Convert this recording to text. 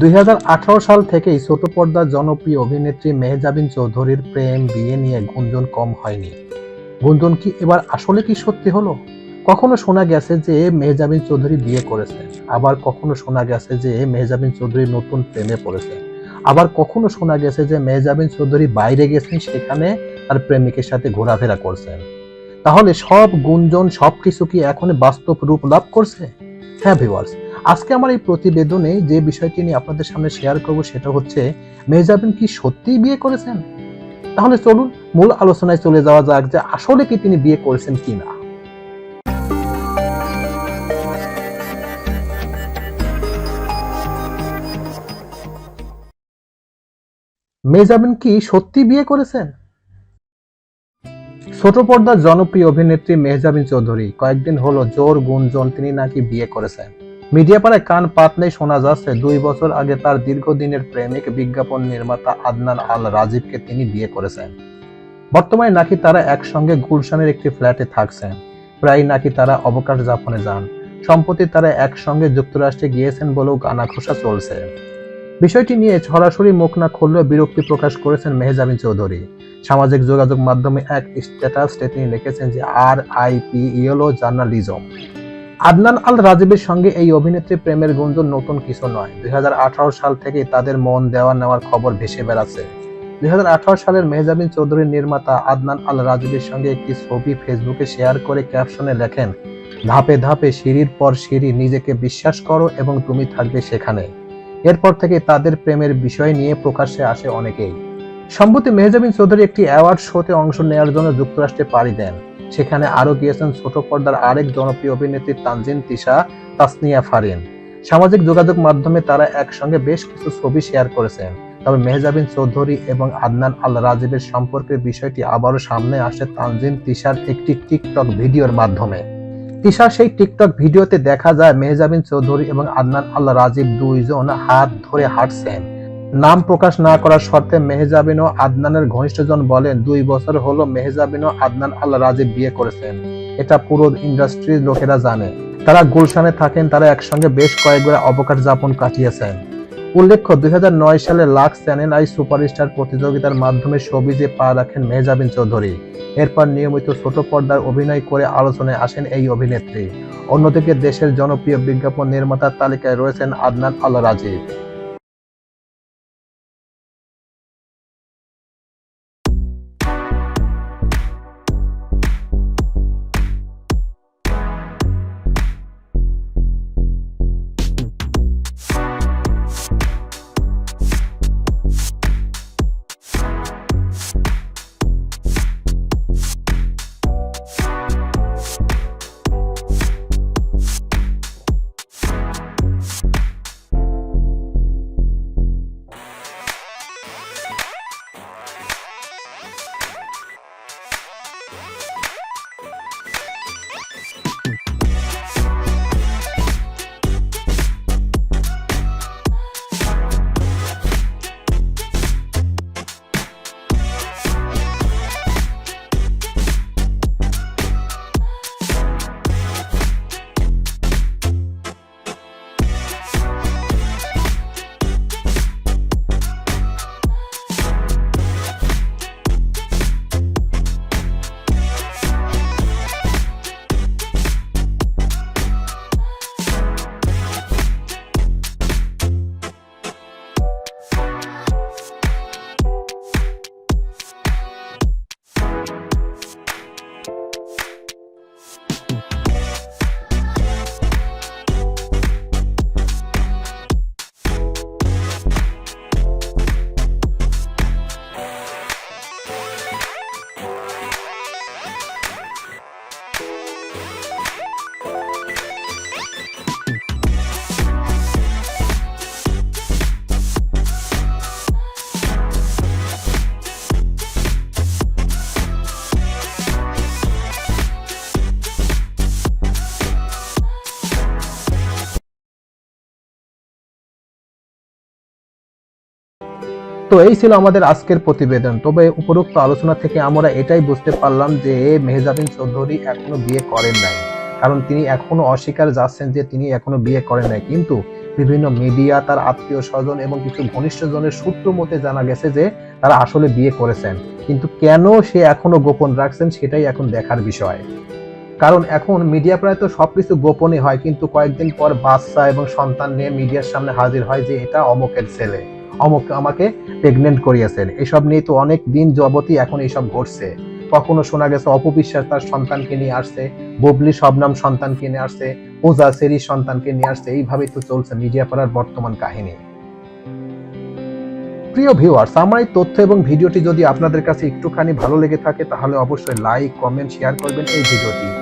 দুই সাল থেকেই ছোট পর্দার জনপ্রিয় অভিনেত্রী মেহজাবিন চৌধুরীর প্রেম বিয়ে নিয়ে গুঞ্জন কম হয়নি। গুঞ্জন কি এবার আসলে কি সত্যি হলো? কখনো শোনা গেছে যে মেহজাবিন চৌধুরী বিয়ে করেছে, আবার কখনো শোনা গেছে যে মেহজাবিন চৌধুরী নতুন প্রেমে পড়েছে, আবার কখনো শোনা গেছে যে মেহজাবিন চৌধুরী বাইরে গেছেন, সেখানে তার প্রেমিকের সাথে ঘোরাফেরা করছেন। তাহলে সব গুঞ্জন, সবকিছু কি এখন বাস্তব রূপ লাভ করছে? হ্যাঁ ভিউয়ার্স আজকে আমার এই প্রতিবেদনে যে বিষয়টি নিয়ে আপনাদের সামনে শেয়ার করব সেটা হচ্ছে মেহজাবিন কি সত্যিই বিয়ে করেছেন? তাহলে চলুন মূল আলোচনায় চলে যাওয়া যাক যে আসলে কি তিনি বিয়ে করেছেন কিনা। মেহজাবিন কি সত্যি বিয়ে করেছেন? ছোট পর্দার জনপ্রিয় অভিনেত্রী মেহজাবিন চৌধুরী কয়েকদিন হলো জোর গুঞ্জন তিনি নাকি বিয়ে করেছেন। মিডিয়া পাড়ায় কান পাতলেই শোনা যাচ্ছে, দুই বছর আগে তার দীর্ঘদিনের প্রেমিক বিজ্ঞাপন নির্মাতা আদনান আল রাজীবকে তিনি বিয়ে করেছেন। বর্তমানে নাকি তারা একসঙ্গে গুলশানের একটি ফ্ল্যাটে থাকছেন। প্রায় নাকি তারা অবকাশ যাপনে যান। সম্প্রতি তারা একসঙ্গে যুক্তরাষ্ট্রে গিয়েছেন বলেও গানাঘোষা চলছে। বিষয়টি নিয়ে সরাসরি মুখ না খুললেও বিরক্তি প্রকাশ করেছেন মেহজাবিন চৌধুরী। সামাজিক যোগাযোগ মাধ্যমে এক স্ট্যাটাসে তিনি লিখেছেন যে R I P yellow journalism Adnan Al রাজীবের সঙ্গে এই অভিনেত্রী প্রেমের গুঞ্জন নতুন কিছু নয়। দুই সাল থেকে তাদের মন দেওয়া নেওয়ার খবর ভেসে বেড়াচ্ছে। দুই সালের মেহজাবিন চৌধুরীর নির্মাতা আদনান আল রাজীবের সঙ্গে একটি ছবি ফেসবুকে শেয়ার করে ক্যাপশনে লেখেন, ধাপে ধাপে সিঁড়ির পর সিঁড়ি নিজেকে বিশ্বাস করো এবং তুমি থাকবে সেখানে। এরপর থেকে তাদের প্রেমের বিষয় নিয়ে প্রকাশ্যে আসে অনেকেই। সম্প্রতি মেহজাবিন চৌধুরী একটি অ্যাওয়ার্ড শোতে অংশ নেওয়ার জন্য যুক্তরাষ্ট্রে পাড়ি দেন। সেখানে আরও গিয়েছেন ছোট পর্দার আরেক জনপ্রিয় অভিনেত্রী তানজিন তিশা, তাসনিয়া ফারিন। সামাজিক যোগাযোগ মাধ্যমে তারা একসঙ্গে বেশ কিছু ছবি শেয়ার করেছেন। তবে মেহজাবিন চৌধুরী এবং আদনান আল রাজীবের সম্পর্কের বিষয়টি আবারও সামনে আসে তানজিন তিশার একটি টিকটক ভিডিওর মাধ্যমে। তিশার সেই টিকটক ভিডিওতে দেখা যায় মেহজাবিন চৌধুরী এবং আদনান আল রাজীব দুইজন হাত ধরে হাঁটছেন। নাম প্রকাশ না করার শর্তে মেহজাবিন ও আদনানের ঘনিষ্ঠজন বলেন, দুই বছর হলো মেহজাবিন ও আদনান আল রাজীব বিয়ে করেছেন। এটা পুরো ইন্ডাস্ট্রির লোকেরা জানে। তারা গুলশানে থাকেন, তারা একসঙ্গে বেশ কয়েকবার অবকাশ যাপন কাটিয়েছেন। উল্লেখ্য, দুই হাজার নয় সালে লাক্স চ্যানেল আই সুপারস্টার প্রতিযোগিতার মাধ্যমে সবিজে পা রাখেন মেহজাবিন চৌধুরী। এরপর নিয়মিত ছোট পর্দার অভিনয় করে আলোচনায় আসেন এই অভিনেত্রী। অন্যদিকে দেশের জনপ্রিয় বিজ্ঞাপন নির্মাতার তালিকায় রয়েছেন আদনান আল রাজীব তো এই ছিল আমাদের আজকের প্রতিবেদন। তবে উপরোক্ত আলোচনা থেকে আমরা এটাই বুঝতে পারলাম যে মেহজাবিন চৌধুরী এখনও বিয়ে করেন নাই। কারণ তিনি এখনও অস্বীকার যাচ্ছেন যে তিনি এখনও বিয়ে করেন নাই। কিন্তু বিভিন্ন মিডিয়া, তার আত্মীয় স্বজন এবং কিছু ঘনিষ্ঠজনের সূত্র মতে জানা গেছে যে তারা আসলে বিয়ে করেছেন। কিন্তু কেন সে এখনও গোপন রাখছেন সেটাই এখন দেখার বিষয়। কারণ এখন মিডিয়া প্রায় তো সবকিছু গোপনে হয়, কিন্তু কয়েকদিন পর বাচ্চা এবং সন্তান নিয়ে মিডিয়ার সামনে হাজির হয় যে এটা অমকের ছেলে। আমাকে প্রেগনেন্ট করিয়েছেন। এসব নিয়ে তো অনেক দিন যাবতই এখন এইসব ঘটছে। কখনো শোনা গেছে অপবিশ্বাস তার সন্তানকে নিয়ে আসছে, ববলি শবনাম সন্তানকে নিয়ে আসছে, পূজা সেরি সন্তানকে নিয়ে আসছে, এইভাবেই তো চলছে মিডিয়া পাড়ার বর্তমান কাহিনী। প্রিয় ভিউয়ার্স আমার এই তথ্য এবং ভিডিওটি যদি আপনাদের কাছে একটুখানি ভালো লেগে থাকে, তাহলে অবশ্যই লাইক কমেন্ট শেয়ার করবেন এই ভিডিওটি।